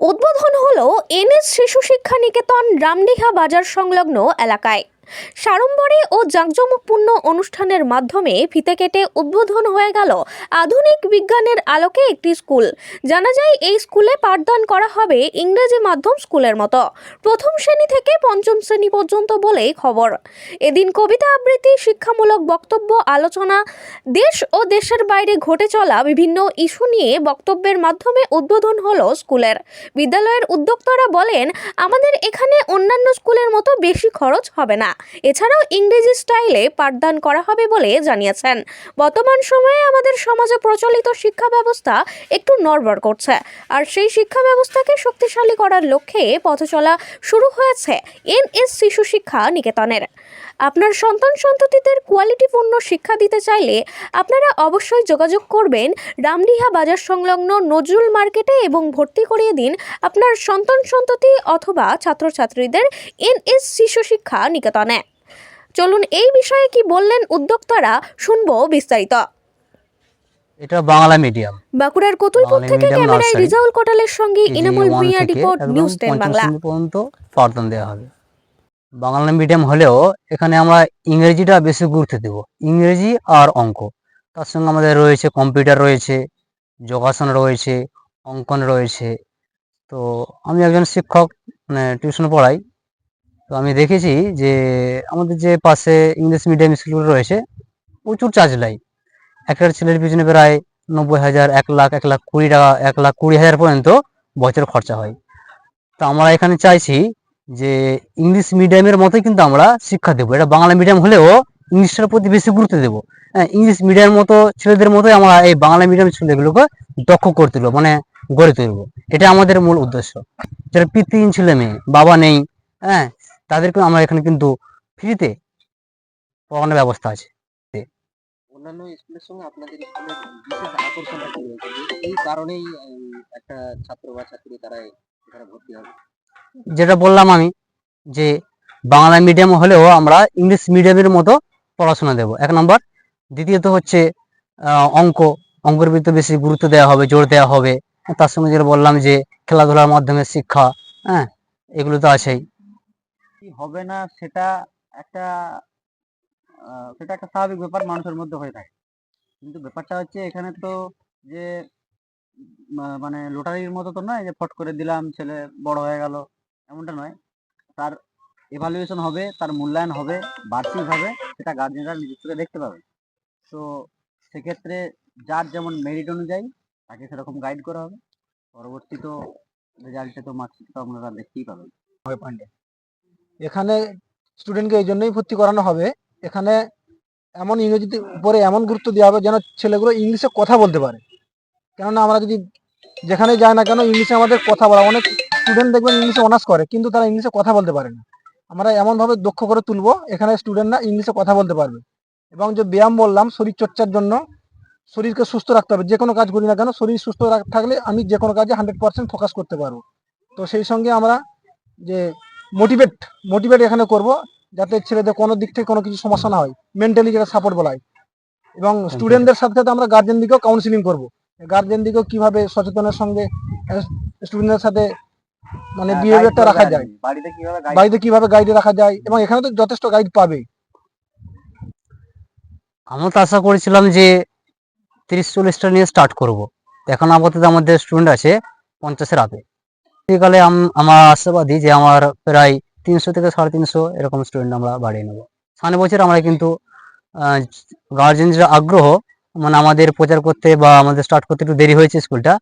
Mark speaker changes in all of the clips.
Speaker 1: উদ্বোধন হল এনএস শিশু শিক্ষা নিকেতন রামডিহা বাজার সংলগ্ন এলাকায়। সাড়ম্বরে ও জাঁকজমকপূর্ণ অনুষ্ঠানের মাধ্যমে ফিতে কেটে উদ্বোধন হয়ে গেল আধুনিক বিজ্ঞানের আলোকে একটি স্কুল। জানা যায়, এই স্কুলে পাঠদান করা হবে ইংরেজি মাধ্যম স্কুলের মতো। প্রথম শ্রেণি থেকে পঞ্চম শ্রেণি পর্যন্ত বলেই খবর। এদিন কবিতা আবৃত্তি, শিক্ষামূলক বক্তব্য, আলোচনা, দেশ ও দেশের বাইরে ঘটে চলা বিভিন্ন ইস্যু নিয়ে বক্তব্যের মাধ্যমে উদ্বোধন হলো স্কুলের। বিদ্যালয়ের উদ্যোক্তারা বলেন, আমাদের এখানে অন্যান্য স্কুলের মতো বেশি খরচ হবে না। এছাড়াও ইংরেজি স্টাইলে পাঠদান করা হবে বলে জানিয়েছেন। বর্তমান সময়ে আমাদের সমাজে প্রচলিত শিক্ষা ব্যবস্থা একটু নড়বড় করছে, আর সেই শিক্ষা ব্যবস্থাকে শক্তিশালী করার লক্ষ্যে পথচলা শুরু হয়েছে এন এস শিশু শিক্ষা নিকেতনের। আপনার সন্তান সন্ততিদের কোয়ালিটিপূর্ণ শিক্ষা দিতে চাইলে আপনারা অবশ্যই যোগাযোগ করবেন রামডিহা বাজার সংলগ্ন নজরুল মার্কেটে এবং ভর্তি করিয়ে দিন আপনার সন্তান সন্ততি অথবা ছাত্রছাত্রীদের এনএস শিশু শিক্ষা নিকেতনে। চলুন এই বিষয়ে কি বললেন উদ্যোক্তারা শুনব বিস্তারিত।
Speaker 2: এটা বাংলা মিডিয়াম।
Speaker 1: বাঁকুড়ার কতুলপুর থেকে ক্যামেরায় রিজাউল কোটালের সঙ্গে Inamul Bhuiyan report news ten Bangla.
Speaker 2: পর্যন্ত পাঠদান দেওয়া হবে। বাংলা মিডিয়াম হলেও এখানে আমরা ইংরেজিটা বেশি গুরুত্ব দেব। ইংরেজি আর অঙ্ক। তার সঙ্গে আমাদের রয়েছে কম্পিউটার রয়েছে, যোগাসন রয়েছে, অঙ্কন রয়েছে। তো আমি একজন শিক্ষক মানে টিউশন পড়াই। তো আমি দেখেছি যে আমাদের যে পাশে ইংলিশ মিডিয়াম স্কুলগুলো রয়েছে, প্রচুর চার্জ লাই একটা ছেলের পিছনে প্রায় নব্বই হাজার, এক লাখ এক লাখ কুড়ি টাকা, এক লাখ কুড়ি হাজার পর্যন্ত বছর খরচা হয়। তো আমরা এখানে চাইছি যে ইংলিশ মিডিয়ামের মতোই কিন্তু আমরা শিক্ষা দেবো। এটা বাংলা মিডিয়াম হলেও ইংলিশটার প্রতি বেশি গুরুত্ব দেবো। হ্যাঁ ইংলিশ মিডিয়ামের মতো ছেলেদের মতোই আমরা এই বাংলা মিডিয়াম ছেলেগুলোকে দক্ষ করে তুলবো মানে গড়ে তুলবো। এটা আমাদের মূল উদ্দেশ্য। যারা পিতৃহীন ছেলে মেয়ে, বাবা নেই হ্যাঁ তাদেরকে আমরা এখানে কিন্তু ফ্রিতে পড়ানোর ব্যবস্থা আছে।
Speaker 3: অন্যান্য স্কুলের সঙ্গে আপনাদের স্কুলের বিশেষ এই কারণেই একটা ছাত্র বা ছাত্রী তারা এখানে ভর্তি হবে।
Speaker 2: যেটা বললাম আমি, যে বাংলা মিডিয়াম হলেও আমরা ইংলিশ মিডিয়ামের মতো পড়াশোনা দেব। এক নম্বর। দ্বিতীয়ত হচ্ছে অঙ্ক। অঙ্কের ভিতরে বেশি গুরুত্ব দেওয়া হবে, জোর দেওয়া হবে। তার সঙ্গে যেটা বললাম যে, খেলাধুলার মাধ্যমে শিক্ষা হ্যাঁ এগুলো তো আছেই।
Speaker 3: হবে না সেটা একটা সেটা একটা স্বাভাবিক ব্যাপার মানুষের মধ্যে হয়ে থাকে। কিন্তু ব্যাপারটা হচ্ছে এখানে তো যে মানে লটারির মতো তো নয় যে, ফট করে দিলাম, ছেলে বড় হয়ে গেল। এমনটা নয়। তার এভালুয়েশন হবে, তার মূল্যায়ন হবে বার্ষিকভাবে সেটা গার্জেনরা নিজের চোখে দেখতে পাবে। তো সেক্ষেত্রে যার যেমন মেরিট অনুযায়ী তাকে সেরকম গাইড করা হবে। পরবর্তী তো রেজাল্টে তো মার্কশিট তো আপনারা দেখতেই পাবেন।
Speaker 4: পয়েন্টে এখানে স্টুডেন্টকে এই জন্যই ভর্তি করানো হবে। এখানে এমন ইংরেজিতে উপরে এমন গুরুত্ব দেওয়া হবে যেন ছেলেগুলো ইংলিশে কথা বলতে পারে। কেননা আমরা যদি যেখানে যাই না কেন ইংলিশে আমাদের কথা বলা অনেক স্টুডেন্ট দেখবেন ইংলিশে অনার্স করে কিন্তু তারা ইংলিশে কথা বলতে পারে না। আমরা এমনভাবে দক্ষ করে তুলবো এখানে স্টুডেন্টরা ইংলিশে কথা বলতে পারবে। এবং যে ব্যায়াম বললাম শরীর চর্চার জন্য শরীরকে সুস্থ রাখতে হবে। যে কোনো কাজ করি না কেন শরীর সুস্থ থাকলে আমি যে কোনো কাজে হান্ড্রেড পার্সেন্ট ফোকাস করতে পারব। তো সেই সঙ্গে আমরা যে মোটিভেট মোটিভেট এখানে করব যাতে ছেলেদের কোনো দিক থেকে কোনো কিছু সমস্যা না হয় মেন্টালি যেটা সাপোর্ট বলা হয়। এবং স্টুডেন্টদের সাথে সাথে আমরা গার্জেন দিকেও কাউন্সিলিং করব। গার্জেন দিকেও কীভাবে সচেতনের সঙ্গে স্টুডেন্টদের সাথে মানে
Speaker 3: হ্যাঁ,
Speaker 4: বিহেভিয়ারটা রাখা যায়।
Speaker 3: বাড়িতে কীভাবে guide
Speaker 4: বাড়িতে কীভাবে গাইডে রাখা যায় এবং এখানে তো যথেষ্ট গাইড পাবে।
Speaker 2: আমরা তো আশা করেছিলাম যে তিরিশ চল্লিশটা নিয়ে স্টার্ট করব। এখন আপাতত আমাদের স্টুডেন্ট আছে পঞ্চাশের আপে শীতকালে আম- আমার আশাবাদী যে আমার প্রায় তিনশো থেকে সাড়ে তিনশো এরকম স্টুডেন্ট আমরা বাড়িয়ে নেব। সামনে বছর আমরা কিন্তু গার্জেনদের আগ্রহ মানে আমাদের প্রচার করতে বা আমাদের স্টার্ট করতে একটু দেরি হয়েছে স্কুলটা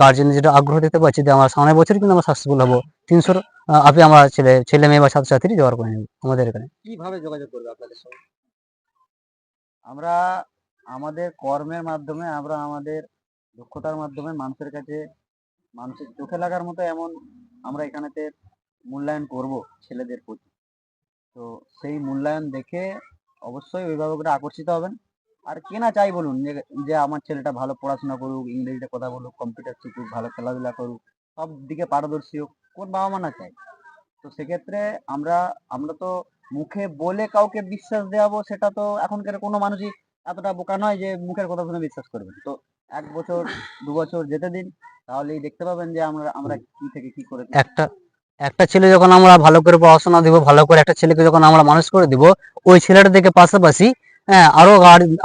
Speaker 2: গার্জেন যেটা আগ্রহ দেখতে পাচ্ছি যে আমরা সামনের বছর কিন্তু আমরা সাকসেসফুল হব। তিনশোর আপনি আমার ছেলে ছেলে মেয়ে বা ছাত্রছাত্রী জোগাড় করে নেব আমাদের এখানে।
Speaker 3: কীভাবে যোগাযোগ করবে আপনাদের সঙ্গে? আমরা আমাদের কর্মের মাধ্যমে, আমরা আমাদের দক্ষতার মাধ্যমে মানুষের কাছে মানুষের চোখে লাগার মতো এমন আমরা এখানেতে মূল্যায়ন করব ছেলেদের প্রতি। তো সেই মূল্যায়ন দেখে অবশ্যই অভিভাবকরা আকর্ষিত হবেন। আর কে না চাই বলুন যে যে আমার ছেলেটা ভালো পড়াশোনা করুক, ইংরেজিতে কথা বলুক কম্পিউটার শিখুক, ভালো খেলাধুলা করুক, সব দিকে পারদর্শী হোক, কোন বাবা মা না চায়? তো সেক্ষেত্রে আমরা আমরা তো মুখে বলে কাউকে বিশ্বাস দেওয়াবো, সেটা তো এখনকার কোনো মানুষই এতটা বোকা নয় যে মুখের কথা শুনে বিশ্বাস করবেন তো এক বছর, দু বছর যেতে দিন, তাহলেই দেখতে পাবেন যে আমরা আমরা কি থেকে কি করে
Speaker 2: একটা একটা ছেলে যখন আমরা ভালো করে পড়াশোনা দিব, ভালো করে একটা ছেলেকে যখন আমরা মানুষ করে দিব, ওই ছেলেটা থেকে পাশাপাশি হ্যাঁ আরও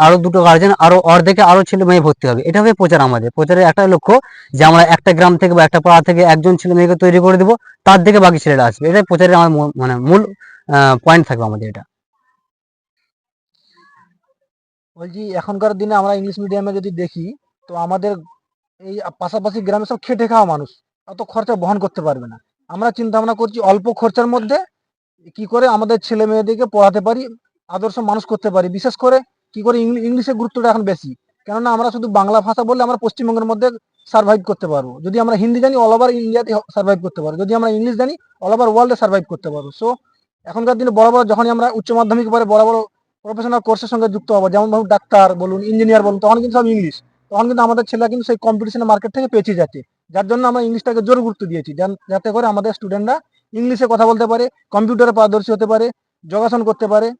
Speaker 2: আরও দুটো গার্জেন আরও অর্ধেকে আরও ছেলে মেয়ে ভর্তি হবে। এটা হবে প্রচার আমাদের। প্রচারের একটা লক্ষ্য যে আমরা একটা গ্রাম থেকে বা একটা পাড়া থেকে একজন ছেলে মেয়েকে তৈরি করে দিব, তার দিকে বাকি ছেলেরা আসবে। এটাই প্রচারের আমার মানে মূল পয়েন্ট থাকবে আমাদের এটা।
Speaker 4: বলছি, এখনকার দিনে আমরা ইংলিশ মিডিয়ামে যদি দেখি, তো আমাদের এই পাশাপাশি গ্রামে সব খেটে খাওয়া মানুষ। অত খরচা বহন করতে পারবে না। আমরা চিন্তা ভাবনা করছি অল্প খরচার মধ্যে কি করে আমাদের ছেলে মেয়েদেরকে পড়াতে পারি আদর্শ মানুষ করতে পারি। বিশেষ করে কি করে ইংলি- ইংলিশের গুরুত্বটা এখন বেশি। কেননা আমরা শুধু বাংলা ভাষা বললে আমরা পশ্চিমবঙ্গের মধ্যে সার্ভাইভ করতে পারব। যদি আমরা হিন্দি জানি অল ওভার ইন্ডিয়াতে সার্ভাইভ করতে পারব। যদি আমরা ইংলিশ জানি অল ওভার ওয়ার্ল্ডে সার্ভাইভ করতে পারব। সো এখনকার দিনে বড় বড় যখনই আমরা উচ্চ মাধ্যমিক পরে বড় বড় প্রফেশনাল কোর্সের সঙ্গে যুক্ত হব, যেমন ধরুন ডাক্তার বলুন ইঞ্জিনিয়ার বলুন, তখন কিন্তু সব ইংলিশ। তখন কিন্তু আমাদের ছেলেরা কিন্তু সেই কম্পিটিশনের মার্কেট থেকে পেছিয়ে যাচ্ছে। যার জন্য আমরা ইংলিশটাকে জোর গুরুত্ব দিয়েছি। যাতে করে আমাদের স্টুডেন্টরা ইংলিশে কথা বলতে পারে কম্পিউটারে পারদর্শী হতে পারে, যোগাসন করতে পারে।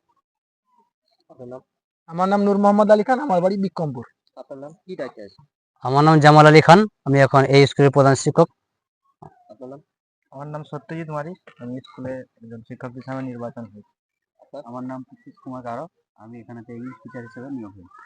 Speaker 4: আমার নাম নূর মোহাম্মদ আলী খান আমার বাড়ি বিক্রমপুর।
Speaker 3: আপনার নাম? কি ডাকে আছে?
Speaker 2: আমার নাম জামাল আলী খান আমি এখন এই স্কুলের প্রধান শিক্ষক।
Speaker 3: আপনার নাম?
Speaker 5: আমার নাম সত্যজিৎ মারিক আমি স্কুলে একজন শিক্ষক হিসাবে নির্বাচন হয়েছি।
Speaker 3: আমার নাম কুমার কারক আমি এখানে ইংলিশ টিচার হিসেবে নিয়োগ হয়েছি।